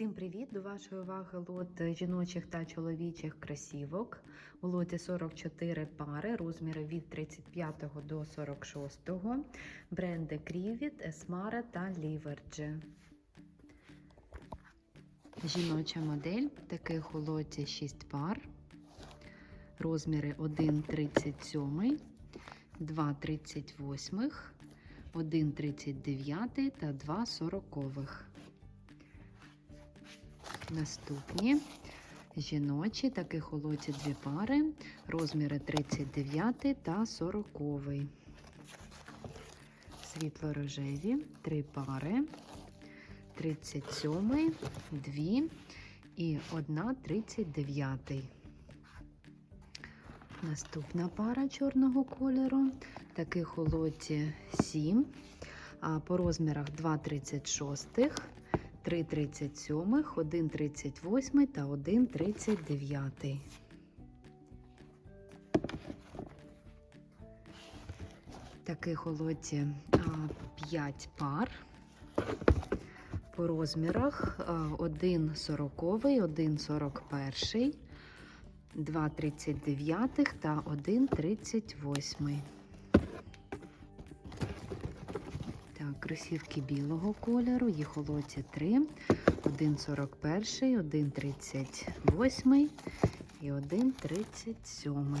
Всім привіт! До вашої уваги лот жіночих та чоловічих кросівок. У лоті 44 пари, розміри від 35 до 46, бренди Крівіт, Есмара та Ліверджі. Жіноча модель, таких у лоті 6 пар, розміри 1,37, 2,38, 1,39 та 2,40. Наступні жіночі, таких у дві пари, розміри 39 та 40. Світло-рожеві, три пари, 37, 2 і одна 39. Наступна пара чорного кольору, таких у лоті 7, а по розмірах 2,36. 3,37, 1,38 та 1,39. Таких у лоті 5 пар. По розмірах 1,40, 1,41, 2,39 та 1,38. Так, кросівки білого кольору, їх у лоті 3, 1,41, 1,38 і 1,37.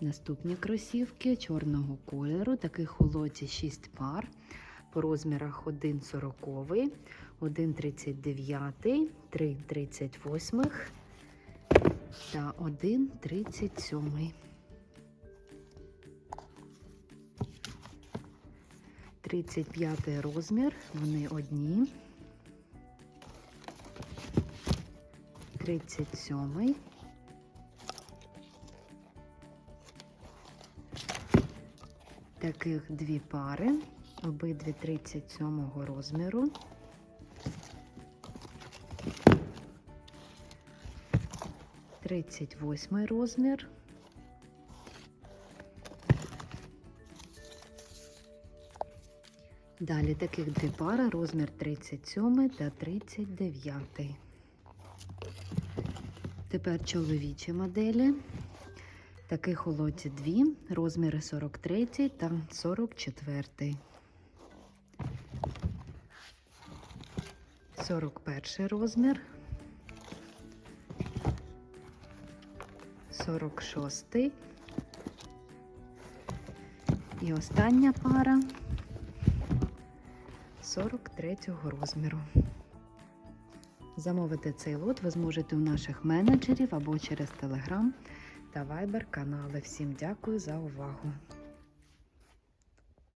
Наступні кросівки чорного кольору, таких у лоті 6 пар, по розмірах 1,40, 1,39, 3,38 та 1,37. 35 розмір, вони одні. 37. Таких дві пари, обидві 37 розміру. Тридцять восьмий розмір. Далі таких дві пари, розмір 37 та 39. Тепер чоловічі моделі. Таких у лоті дві, розміри 43 та 44. 41 розмір. 46. І остання пара. 43 розміру. Замовити цей лот ви зможете у наших менеджерів або через Telegram та Viber канали. Всім дякую за увагу!